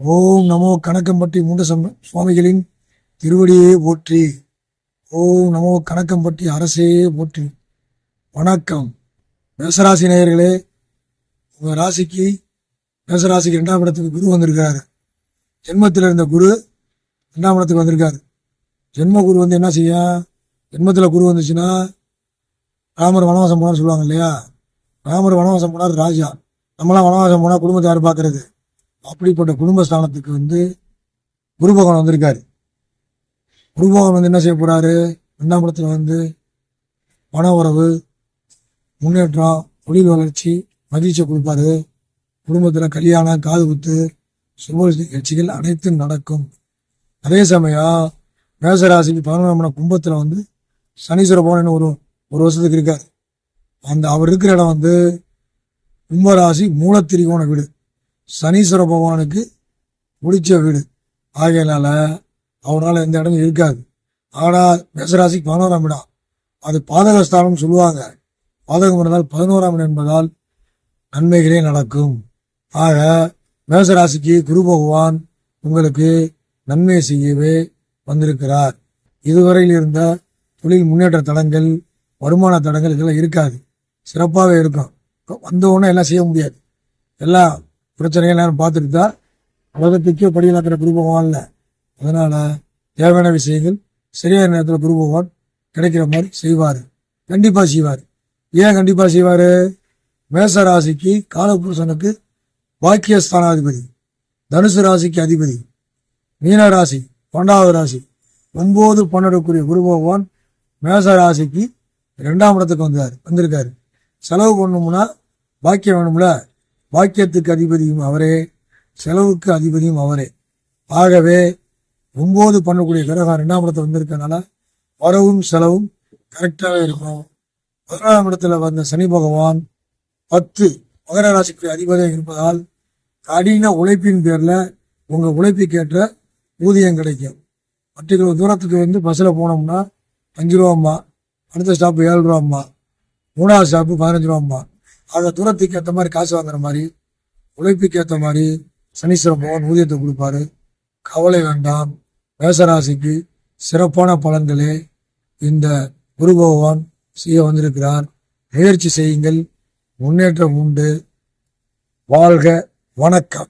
ஓம் நமோ கணக்கம்பட்டி முண்டசம் சுவாமிகளின் திருவடியே போற்றி. ஓம் நமோ கணக்கம்பட்டி அரசே போற்றி. வணக்கம். மேசராசி நேயர்களே உங்கள் ராசிக்கு மேசராசிக்கு ரெண்டாம் இடத்துக்கு குரு வந்திருக்காரு. ஜென்மத்தில் இருந்த குரு ரெண்டாம் இடத்துக்கு வந்திருக்காரு. ஜென்ம குரு வந்து என்ன செய்யும் ஜென்மத்தில் குரு வந்துச்சுன்னா ராமர் வனவாசம் போனான்னு சொல்லுவாங்க இல்லையா? ராமர் வனவாசம் போனார் ராஜா. நம்மளாம் வனவாசம் போனால் குடும்பத்தை யார் பார்க்கறது? அப்படிப்பட்ட குடும்பஸ்தானத்துக்கு வந்து குரு பகவான் வந்திருக்காரு. குரு பகவான் வந்து என்ன செய்ய போறாரு? ரெண்டாம் இடத்துல வந்து பண உறவு முன்னேற்றம் தொழில் வளர்ச்சி மகிழ்ச்சியை கொடுப்பாரு. குடும்பத்தில் கல்யாணம் காது குத்து சுப நிகழ்ச்சிகள் அனைத்தும் நடக்கும். அதே சமயம் மேசராசிக்கு பதினொன்றாம் இடம் கும்பத்தில் வந்து சனீஸ்வர பகவான் ஒரு ஒரு வருஷத்துக்கு இருக்கார். அந்த அவர் இருக்கிற இடம் வந்து கும்பராசி மூலத்திரிகோண வீடு. சனீஸ்வர பகவானுக்கு பிடிச்ச வீடு. ஆகையினால அவரால் எந்த இடமும் இருக்காது. ஆனால் மேசராசிக்கு பதினோராம் இடம். அது பாதகஸ்தானம் சொல்லுவாங்க. பாதகம் இருந்தால் பதினோராம் இடம் என்பதால் நன்மைகளே நடக்கும். ஆக மேசராசிக்கு குரு பகவான் உங்களுக்கு நன்மை செய்யவே வந்திருக்கிறார். இதுவரையில் இருந்த தொழில் முன்னேற்ற தடங்கள் வருமான தடங்கள் இதெல்லாம் இருக்காது. சிறப்பாகவே இருக்கும். வந்த உடனே எல்லாம் செய்ய முடியாது. எல்லாம் பிரச்சனைகள் நேரம் பார்த்துட்டு தான் உலகத்துக்கே படிகளாக்கிற குரு பகவான்ல அதனால தேவையான விஷயங்கள் சரியான நேரத்தில் குரு பகவான் கிடைக்கிற மாதிரி செய்வார். கண்டிப்பாக செய்வார். ஏன் கண்டிப்பாக செய்வார்? மேச ராசிக்கு காலபுருஷனுக்கு பாக்கியஸ்தானாதிபதி தனுசு ராசிக்கு அதிபதி மீன ராசி பன்னெண்டாவது ராசி ஒன்பது பன்னெண்டுக்குரிய குரு பகவான் மேச ராசிக்கு ரெண்டாம் இடத்துக்கு வந்தார் வந்திருக்காரு. செலவு பண்ணணும்னா பாக்கியம் வேணும்ல? பாக்கியத்துக்கு அதிபதியும் அவரே செலவுக்கு அதிபதியும் அவரே. ஆகவே ஒம்பது பண்ணக்கூடிய கிரகம் ரெண்டாம் இடத்துல வந்திருக்கனால வரவும் செலவும் கரெக்டாகவே இருக்கும். பதினாறாம் இடத்துல வந்த சனி பகவான் பத்து மகர ராசிக்கு அதிபதியாக இருப்பதால் கடின உழைப்பின் பேரில் உங்கள் உழைப்புக்கேற்ற ஊதியம் கிடைக்கும். பர்டிகுலர் தூரத்துக்கு வந்து பஸ்ஸில் போனோம்னா அஞ்சு ரூபாம்மா அடுத்த ஸ்டாப்பு ஏழு ரூபாம்மா மூணாவது ஸ்டாப்பு பதினஞ்சு ரூபாம்மா. அந்த தூரத்துக்கு ஏற்ற மாதிரி காசு வாங்குற மாதிரி உழைப்புக்கு ஏற்ற மாதிரி சனீஸ்வர பகவான் ஊதியத்தை கொடுப்பாரு. கவலை வேண்டாம். மேசராசிக்கு சிறப்பான பலன்களே இந்த குரு பகவான் செய்ய வந்திருக்கிறார். முயற்சி செய்யுங்கள். முன்னேற்றம் உண்டு. வாழ்க வணக்கம்.